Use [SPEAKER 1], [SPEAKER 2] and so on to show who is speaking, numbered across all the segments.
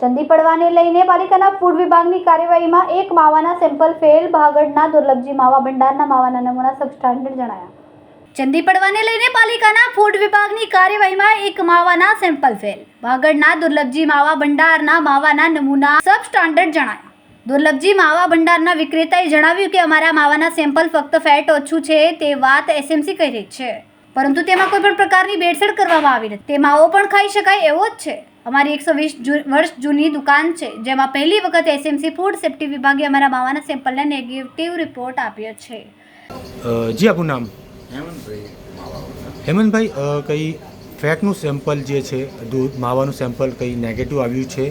[SPEAKER 1] ચંદી પડવાને લઈને પાલિકાના ફૂડ વિભાગની કાર્યવાહીમાં એક માવાના સેમ્પલ ફેલ. ભાગડના દુર્લભજી માવા ભંડારના માવાના નમૂના સબસ્ટાન્ડર્ડ જણાયા. ચંદી પડવાને લઈને પાલિકાના ફૂડ વિભાગની કાર્યવાહીમાં એક માવાના સેમ્પલ ફેલ. ભાગડના દુર્લભજી માવા ભંડારના માવાના નમૂના સબસ્ટાન્ડર્ડ જણાયા. દુર્લભજી માવા ભંડારના વિક્રેતાએ જણાવ્યું કે અમારા માવાના સેમ્પલ ફક્ત ફેટ ઓછું છે તે વાત એસએમસી કહી રહી છે. પરંતુ તેમાં કોઈ પણ પ્રકારની ભેળસેળ કરવામાં આવી નથી. તે માવો પણ ખાઈ શકાય એવો જ છે. અમારી એકસો વીસ વર્ષ જૂની દુકાન છે જેમાં પહેલી વખત એસએમસી ફૂડ સેફ્ટી વિભાગે અમારા માવાના સેમ્પલને નેગેટિવ રિપોર્ટ આપ્યો છે.
[SPEAKER 2] જી આપનું નામ?
[SPEAKER 3] હેમંતભાઈ
[SPEAKER 2] હેમંતભાઈ કઈ ફેટનું સેમ્પલ જે છે દૂધ માવાનું સેમ્પલ કઈ નેગેટિવ આવ્યું છે?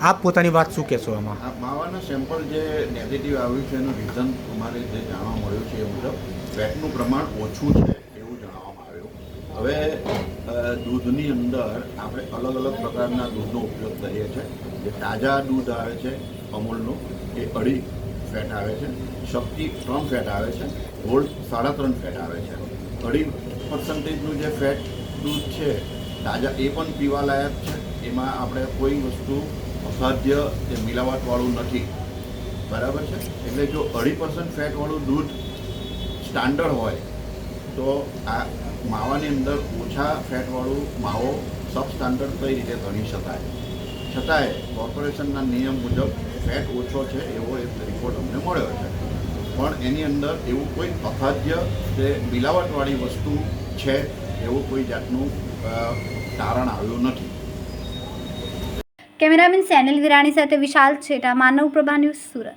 [SPEAKER 2] આપ પોતાની વાત શું કહેશો આમાં?
[SPEAKER 3] માવાનું માવાના સેમ્પલ જે નેગેટિવ આવ્યું છે એનું રીઝન અમારે જે જાણવા મળ્યું છે એ મુજબ ફેટનું પ્રમાણ ઓછું છે એવું જણાવવામાં આવ્યું હવે અ, દૂધની અંદર આપણે અલગ અલગ પ્રકારના દૂધનો ઉપયોગ કરીએ છીએ. જે તાજા દૂધ આવે છે, અમૂલનું, એ અઢી ફેટ આવે છે, શક્તિ ત્રણ ફેટ આવે છે ગોલ્ડ સાડા ત્રણ ફેટ આવે છે. અઢી પર્સન્ટેજનું જે ફેટ દૂધ છે, તાજા એ પણ પીવાલાયક છે. એમાં આપણે કોઈ વસ્તુ અસાધ્ય કે મિલાવટવાળું નથી. બરાબર છે? એટલે જો અઢી પર્સન્ટ ફેટવાળું દૂધ સ્ટાન્ડર્ડ હોય તો આ માવાની અંદર ઓછા ફેટવાળું માવો સબ સ્ટાન્ડર્ડ કઈ રીતે ગણી શકાય? છતાંય કોર્પોરેશનના નિયમ મુજબ ફેટ ઓછો છે એવો એક રિપોર્ટ અમને મળ્યો છે. પણ એની અંદર એવું કોઈ અખાદ્ય કે મિલાવટવાળી વસ્તુ છે એવું કોઈ જાતનું તારણ આવ્યું નથી.
[SPEAKER 1] કેમેરામેન સેનલ વિરાણી સાથે વિશાલ છેટા, માનવ પ્રભા ન્યૂઝ સુરત.